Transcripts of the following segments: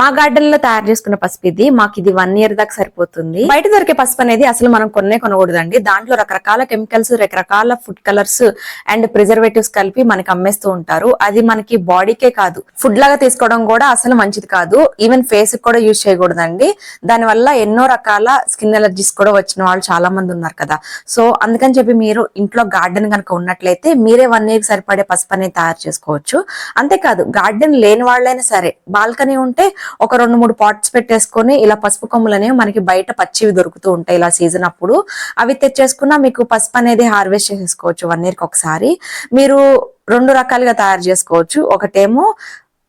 మా గార్డెన్లో తయారు చేసుకున్న పసుపు ఇది. మాకు ఇది వన్ ఇయర్ దాకా సరిపోతుంది. బయట దొరికే పసుపు అనేది అసలు మనం కొన్నే కొనకూడదండి. దాంట్లో రకరకాల కెమికల్స్ రకరకాల ఫుడ్ కలర్స్ అండ్ ప్రిజర్వేటివ్స్ కలిపి మనకి అమ్మేస్తూ ఉంటారు. అది మనకి బాడీకే కాదు. ఫుడ్ లాగా తీసుకోవడం కూడా అసలు మంచిది కాదు. ఈవెన్ ఫేస్ కూడా యూజ్ చేయకూడదండి. దానివల్ల ఎన్నో రకాల స్కిన్ ఎలర్జీస్ కూడా వచ్చిన వాళ్ళు చాలా మంది ఉన్నారు కదా. సో అందుకని చెప్పి మీరు ఇంట్లో గార్డెన్ కనుక ఉన్నట్లయితే మీరే వన్ ఇయర్ సరిపడే పసుపు అనేది తయారు చేసుకోవచ్చు. అంతేకాదు గార్డెన్ లేని వాళ్ళైనా సరే బాల్కనీ ఉంటే ఒక రెండు మూడు పాట్స్ పెట్టేసుకొని ఇలా పసుపు కొమ్ములు అనేవి మనకి బయట పచ్చివి దొరుకుతూ ఉంటాయి ఇలా సీజన్ అప్పుడు. అవి తెచ్చేసుకున్నా మీకు పసుపు అనేది హార్వెస్ట్ చేసేసుకోవచ్చు వన్ ఇయర్కి ఒకసారి. మీరు రెండు రకాలుగా తయారు చేసుకోవచ్చు. ఒకటేమో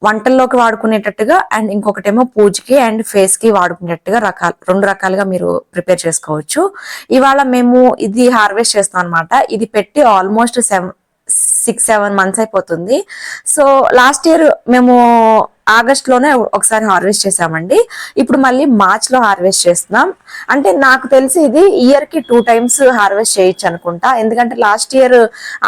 వంటల్లోకి వాడుకునేటట్టుగా అండ్ ఇంకొకటేమో పూజకి అండ్ ఫేస్కి వాడుకునేటట్టుగా రకాల రెండు రకాలుగా మీరు ప్రిపేర్ చేసుకోవచ్చు. ఇవాళ మేము ఇది హార్వెస్ట్ చేస్తాం అనమాట ఇది పెట్టి almost seven six seven months అయిపోతుంది. సో లాస్ట్ ఇయర్ మేము ఆగస్ట్లోనే ఒకసారి హార్వెస్ట్ చేసామండి. ఇప్పుడు మళ్ళీ మార్చ్లో హార్వెస్ట్ చేస్తున్నాం. అంటే నాకు తెలిసి ఇది ఇయర్కి టూ టైమ్స్ హార్వెస్ట్ చేయొచ్చు అనుకుంటా. ఎందుకంటే లాస్ట్ ఇయర్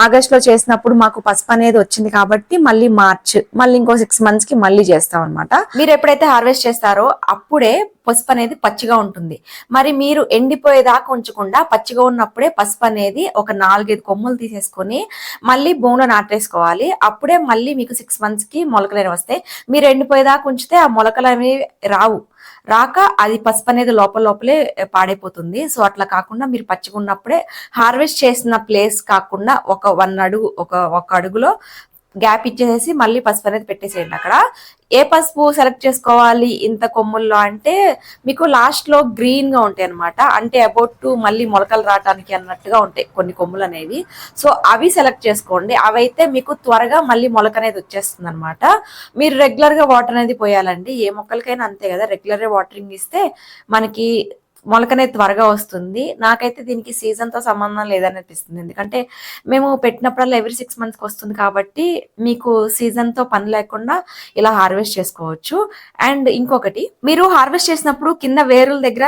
ఆగస్ట్లో చేసినప్పుడు మాకు పసుపు అనేది వచ్చింది కాబట్టి మళ్ళీ మార్చ్ మళ్ళీ ఇంకో సిక్స్ మంత్స్కి మళ్ళీ చేస్తాం అనమాట మీరు ఎప్పుడైతే హార్వెస్ట్ చేస్తారో అప్పుడే పసుపు అనేది పచ్చిగా ఉంటుంది. మరి మీరు ఎండిపోయేదాకా ఉంచకుండా పచ్చిగా ఉన్నప్పుడే పసుపు అనేది ఒక నాలుగైదు కొమ్ములు తీసేసుకొని మళ్ళీ భూమిలో నాటేసుకోవాలి. అప్పుడే మళ్ళీ మీకు సిక్స్ మంత్స్కి మొలకలు అనేవి వస్తాయి. మీరు ఎండిపోయేదాకా ఉంచితే ఆ మొలకలు అనేవి రావు. రాక అది పసుపు అనేది లోపల లోపలే పాడైపోతుంది. సో అట్లా కాకుండా మీరు పచ్చిగా ఉన్నప్పుడే హార్వెస్ట్ చేసిన ప్లేస్ కాకుండా ఒక వన్ అడుగు ఒక ఒక అడుగులో గ్యాప్ ఇచ్చేసేసి మళ్ళీ పసుపు అనేది పెట్టేసేయండి అక్కడ. ఏ పసుపు సెలెక్ట్ చేసుకోవాలి? ఇంత కొమ్ముల్లో అంటే మీకు లాస్ట్లో గ్రీన్గా ఉంటాయి అనమాట అంటే అబౌట్ టు మళ్ళీ మొలకలు రావడానికి అన్నట్టుగా ఉంటాయి కొన్ని కొమ్ములు అనేవి. సో అవి సెలెక్ట్ చేసుకోండి. అవైతే మీకు త్వరగా మళ్ళీ మొలక అనేది వచ్చేస్తుంది అనమాట మీరు రెగ్యులర్గా వాటర్ అనేది పోయాలండి. ఏ మొక్కలకైనా అంతే కదా. రెగ్యులర్గా వాటరింగ్ ఇస్తే మనకి మొలకనే త్వరగా వస్తుంది. నాకైతే దీనికి సీజన్తో సంబంధం లేదని అనిపిస్తుంది ఎందుకంటే మేము పెట్టినప్పుడల్లా ఎవ్రీ సిక్స్ మంత్స్కి వస్తుంది కాబట్టి మీకు సీజన్తో పని లేకుండా ఇలా హార్వెస్ట్ చేసుకోవచ్చు. అండ్ ఇంకొకటి మీరు హార్వెస్ట్ చేసినప్పుడు కింద వేరుల దగ్గర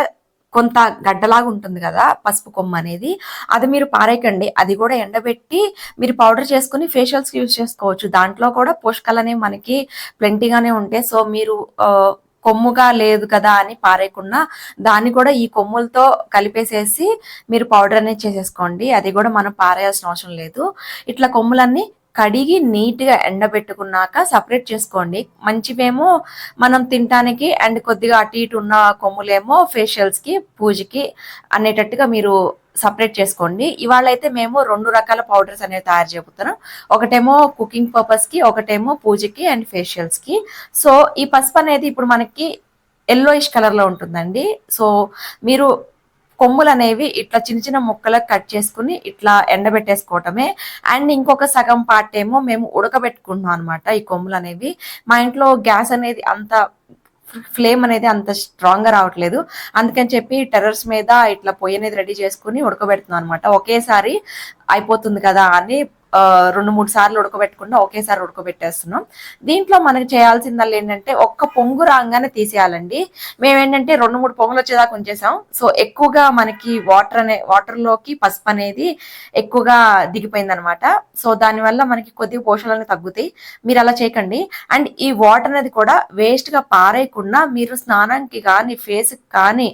కొంత గడ్డలాగా ఉంటుంది కదా పసుపు కొమ్మ అనేది. అది మీరు పారేయకండి. అది కూడా ఎండబెట్టి మీరు పౌడర్ చేసుకుని ఫేషియల్స్ యూజ్ చేసుకోవచ్చు. దాంట్లో కూడా పోషకాలు అనేవి మనకి ప్లెంటీగానే ఉంటాయి. సో మీరు కొమ్ముగా లేదు కదా అని పారేయకుండా దాన్ని కూడా ఈ కొమ్ములతో కలిపేసేసి మీరు పౌడర్ అనేది చేసేసుకోండి. అది కూడా మనం పారేయాల్సిన అవసరం లేదు. ఇట్లా కొమ్ములన్నీ కడిగి నీట్గా ఎండబెట్టుకున్నాక సపరేట్ చేసుకోండి. మంచివేమో మనం తినటానికి అండ్ కొద్దిగా అటు ఇటు ఉన్న కొమ్ములేమో ఫేషియల్స్కి పూజకి అనేటట్టుగా మీరు సపరేట్ చేసుకోండి. ఇవాళ అయితే మేము రెండు రకాల పౌడర్స్ అనేవి తయారు చేయబోతున్నాం. ఒకటేమో కుకింగ్ పర్పస్కి ఒకటేమో పూజకి అండ్ ఫేషియల్స్కి. సో ఈ పసుపు అనేది ఇప్పుడు మనకి ఎల్లోయిష్ కలర్లో ఉంటుందండి. సో మీరు కొమ్ములు అనేవి ఇట్లా చిన్న చిన్న ముక్కలకు కట్ చేసుకుని ఇట్లా ఎండబెట్టేసుకోవటమే. అండ్ ఇంకొక సగం పార్ట్ ఏమో మేము ఉడకబెట్టుకుంటున్నాం అనమాట ఈ కొమ్ములు అనేవి మా ఇంట్లో గ్యాస్ అనేది అంత ఫ్లేమ్ అనేది అంత స్ట్రాంగ్గా రావట్లేదు. అందుకని చెప్పి టెర్రర్స్ మీద ఇట్లా పొయ్యి అనేది రెడీ చేసుకుని ఉడకబెడుతున్నాం అనమాట ఒకేసారి అయిపోతుంది కదా అని రెండు మూడు సార్లు ఉడకబెట్టకుండా ఒకేసారి ఉడకబెట్టేస్తున్నాం. దీంట్లో మనకి చేయాల్సిందల్లా ఏంటంటే ఒక్క పొంగు రాగానే తీసేయాలండి. మేము ఏంటంటే రెండు మూడు పొంగులు వచ్చేదాకా ఉంచేసాం. సో ఎక్కువగా మనకి వాటర్ అనే వాటర్లోకి పసుపు అనేది ఎక్కువగా దిగిపోయింది అనమాట సో దానివల్ల మనకి కొద్దిగా పోషణలు తగ్గుతాయి. మీరు అలా చేయకండి. అండ్ ఈ వాటర్ అనేది కూడా వేస్ట్గా పారేయకుండా మీరు స్నానానికి కానీ ఫేస్ కానీ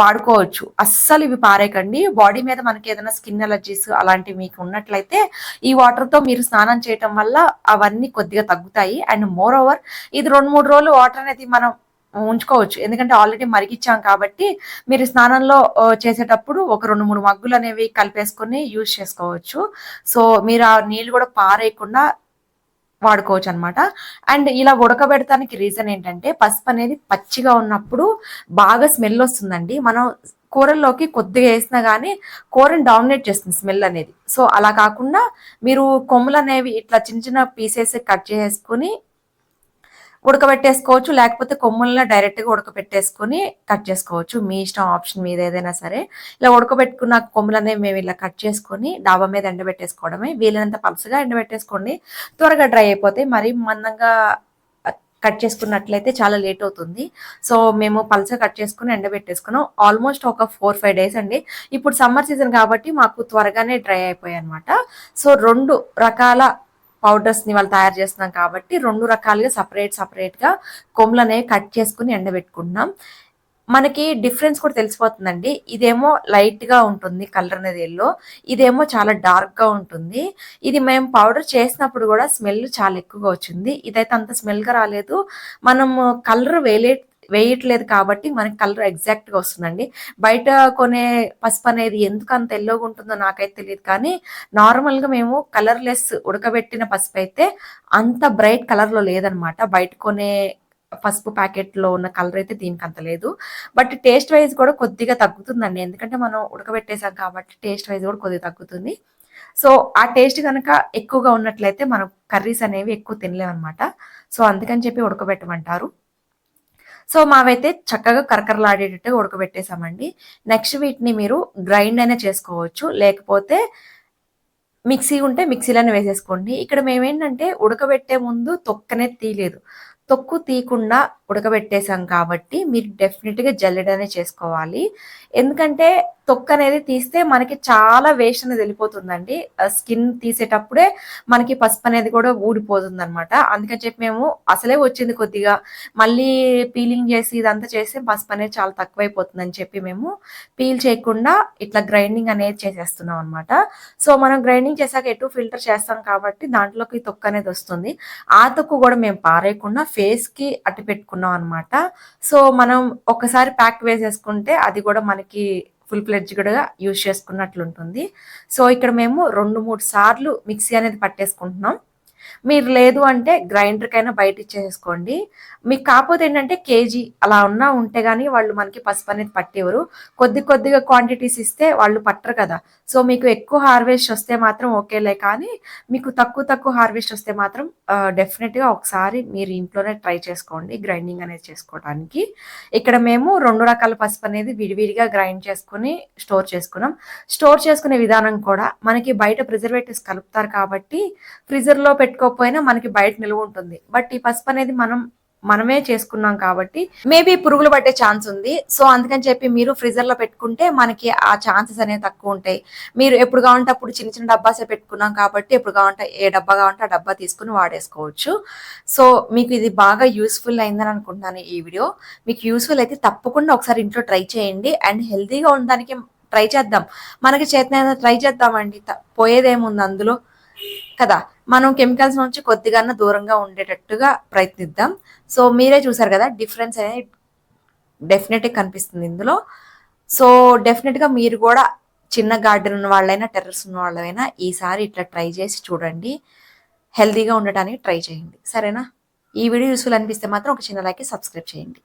వాడుకోవచ్చు. అస్సలు ఇవి పారేయకండి. బాడీ మీద మనకి ఏదైనా స్కిన్ ఎలర్జీస్ అలాంటివి మీకు ఉన్నట్లయితే ఈ వాటర్తో మీరు స్నానం చేయటం వల్ల అవన్నీ కొద్దిగా తగ్గుతాయి. అండ్ మోర్ ఓవర్ ఇది రెండు మూడు రోజులు వాటర్ అనేది మనం ఉంచుకోవచ్చు. ఎందుకంటే ఆల్రెడీ మరిగిచ్చాం కాబట్టి మీరు స్నానంలో చేసేటప్పుడు ఒక రెండు మూడు మగ్గులు అనేవి కలిపేసుకొని యూజ్ చేసుకోవచ్చు. సో మీరు ఆ నీళ్ళు కూడా పారేయకుండా వాడుకోవచ్చు అనమాట అండ్ ఇలా ఉడకబెడటానికి రీజన్ ఏంటంటే పసుపు అనేది పచ్చిగా ఉన్నప్పుడు బాగా స్మెల్ వస్తుందండి. మనం కూరల్లోకి కొద్దిగా వేసినా కానీ కూరని డామినేట్ చేస్తుంది స్మెల్ అనేది. సో అలా కాకుండా మీరు కొమ్ములు అనేవి ఇట్లా చిన్న చిన్న పీసెస్ కట్ చేసుకుని ఉడకబెట్టేసుకోవచ్చు లేకపోతే కొమ్ములను డైరెక్ట్గా ఉడకబెట్టేసుకుని కట్ చేసుకోవచ్చు. మీ ఇష్టం ఆప్షన్ మీద ఏదైనా సరే. ఇలా ఉడకబెట్టుకున్న కొమ్ములు అనేవి మేము ఇలా కట్ చేసుకొని డాబా మీద ఎండబెట్టేసుకోవడమే. వీలైనంత పలుసుగా ఎండబెట్టేసుకోండి. త్వరగా డ్రై అయిపోతాయి మరి మందంగా కట్ చేసుకున్నట్లయితే చాలా లేట్ అవుతుంది. సో మేము పల్స కట్ చేసుకుని ఎండబెట్టేసుకున్నాం. ఆల్మోస్ట్ ఒక ఫోర్ ఫైవ్ డేస్ అండి. ఇప్పుడు సమ్మర్ సీజన్ కాబట్టి మాకు త్వరగానే డ్రై అయిపోయాయి అనమాట సో రెండు రకాల పౌడర్స్ని వాళ్ళు తయారు చేస్తున్నాం కాబట్టి రెండు రకాలుగా సపరేట్ సపరేట్గా కొమ్ములు అనేవి కట్ చేసుకుని ఎండబెట్టుకుంటున్నాం. మనకి డిఫరెన్స్ కూడా తెలిసిపోతుందండి. ఇదేమో లైట్గా ఉంటుంది కలర్ అనేది ఎల్లో ఇదేమో చాలా డార్క్గా ఉంటుంది. ఇది మేము పౌడర్ చేసినప్పుడు కూడా స్మెల్ చాలా ఎక్కువగా వచ్చింది. ఇదైతే అంత స్మెల్గా రాలేదు. మనము కలర్ వేలే వేయట్లేదు కాబట్టి మనకి కలర్ ఎగ్జాక్ట్గా వస్తుందండి. బయట కొనే పసుపు అనేది ఎందుకు అంత ఎల్లోగా ఉంటుందో నాకైతే తెలియదు కానీ నార్మల్గా మేము కలర్లెస్ ఉడకబెట్టిన పసుపు అయితే అంత బ్రైట్ కలర్లో లేదనమాట. బయట కొనే పసుపు ప్యాకెట్లో ఉన్న కలర్ అయితే దీనికి అంత లేదు. బట్ టేస్ట్ వైజ్ కూడా కొద్దిగా తగ్గుతుందండి. ఎందుకంటే మనం ఉడకబెట్టేసాం కాబట్టి టేస్ట్ వైజ్ కూడా కొద్దిగా తగ్గుతుంది. సో ఆ టేస్ట్ కనుక ఎక్కువగా ఉన్నట్లయితే మనం కర్రీస్ అనేవి ఎక్కువ తినలేమన్నమాట సో అందుకని చెప్పి ఉడకబెట్టమంటారు. సో మావైతే చక్కగా కరకరలాడేటట్టుగా ఉడకబెట్టేసామండి నెక్స్ట్ వీటిని మీరు గ్రైండ్ అయినా చేసుకోవచ్చు. లేకపోతే మిక్సీ ఉంటే మిక్సీలోనే వేసేసుకోండి. ఇక్కడ మేమేంటంటే ఉడకబెట్టే ముందు తొక్కనే తీయలేదు. తొక్కు తీయకుండా ఉడకబెట్టేసాం కాబట్టి మీరు డెఫినెట్గా జల్లెడనే చేసుకోవాలి. ఎందుకంటే తొక్క అనేది తీస్తే మనకి చాలా వేస్ట్ అనేది వెళ్ళిపోతుందండి స్కిన్ తీసేటప్పుడే మనకి పసుపు అనేది కూడా ఊడిపోతుంది అనమాట అందుకని చెప్పి మేము అసలే వచ్చింది కొద్దిగా మళ్ళీ పీలింగ్ చేసి ఇదంతా చేస్తే పసుపు అనేది చాలా తక్కువైపోతుందని చెప్పి మేము పీల్ చేయకుండా ఇట్లా గ్రైండింగ్ అనేది చేసేస్తున్నాం అనమాట సో మనం గ్రైండింగ్ చేశాక ఎటు ఫిల్టర్ చేస్తాం కాబట్టి దాంట్లోకి తొక్క అనేది వస్తుంది. ఆ తొక్కు కూడా మేము పారేయకుండా ఫేస్కి కి పెట్టుకున్నాం అనమాట సో మనం ఒకసారి ప్యాక్ వేసేసుకుంటే అది కూడా మనకి ఫుల్ ఫ్లెడ్జ్గా యూజ్ చేసుకున్నట్లుంటుంది. సో ఇక్కడ మేము రెండు మూడు సార్లు మిక్సీ అనేది పట్టేసుకుంటున్నాం. మీరు లేదు అంటే గ్రైండర్కైనా బయట ఇచ్చేసుకోండి మీకు కాకపోతే ఏంటంటే కేజీ అలా ఉన్నా ఉంటే కానీ వాళ్ళు మనకి పసుపు అనేది పట్టేవారు కొద్ది కొద్దిగా క్వాంటిటీస్ ఇస్తే వాళ్ళు పట్టరు కదా. సో మీకు ఎక్కువ హార్వెస్ట్ వస్తే మాత్రం ఓకేలే కానీ మీకు తక్కువ తక్కువ హార్వెస్ట్ వస్తే మాత్రం డెఫినెట్గా ఒకసారి మీరు ఇంట్లోనే ట్రై చేసుకోండి గ్రైండింగ్ అనేది చేసుకోవడానికి ఇక్కడ మేము రెండు రకాల పసుపు అనేది విడివిడిగా గ్రైండ్ చేసుకుని స్టోర్ చేసుకున్నాం. స్టోర్ చేసుకునే విధానం కూడా మనకి బయట ప్రిజర్వేటివ్స్ కలుపుతారు కాబట్టి ఫ్రిజర్లో చేసుకోకపోయినా మనకి బయట నిలువ ఉంటుంది. బట్ ఈ పసుపు అనేది మనం మనమే చేసుకున్నాం కాబట్టి మేబీ పురుగులు పట్టే ఛాన్స్ ఉంది. సో అందుకని చెప్పి మీరు ఫ్రిజర్లో పెట్టుకుంటే మనకి ఆ ఛాన్సెస్ అనేవి తక్కువ ఉంటాయి. మీరు ఎప్పుడు కావాలంటే అప్పుడు చిన్న చిన్న డబ్బాసే పెట్టుకున్నాం కాబట్టి ఎప్పుడు కావాలంటే ఏ డబ్బా కావాలంటే ఆ డబ్బా తీసుకుని వాడేసుకోవచ్చు. సో మీకు ఇది బాగా యూస్ఫుల్ అయిందని అనుకుంటున్నాను ఈ వీడియో. మీకు యూస్ఫుల్ అయితే తప్పకుండా ఒకసారి ఇంట్లో ట్రై చేయండి. అండ్ హెల్తీగా ఉండడానికి ట్రై చేద్దాం. మనకి చేతనైనా ట్రై చేద్దామండి. పోయేదేముంది అందులో కదా? మనం కెమికల్స్ నుంచి కొద్దిగా దూరంగా ఉండేటట్టుగా ప్రయత్నిద్దాం. సో మీరే చూసారు కదా డిఫరెన్స్ అనేది డెఫినెట్గా కనిపిస్తుంది ఇందులో. సో డెఫినెట్గా మీరు కూడా చిన్న గార్డెన్ ఉన్న వాళ్ళైనా టెర్రస్ ఉన్న వాళ్ళైనా ఈసారి ఇట్లా ట్రై చేసి చూడండి. హెల్తీగా ఉండటానికి ట్రై చేయండి. సరేనా? ఈ వీడియో యూస్ఫుల్ అనిపిస్తే మాత్రం ఒక చిన్న లైక్ సబ్స్క్రైబ్ చేయండి.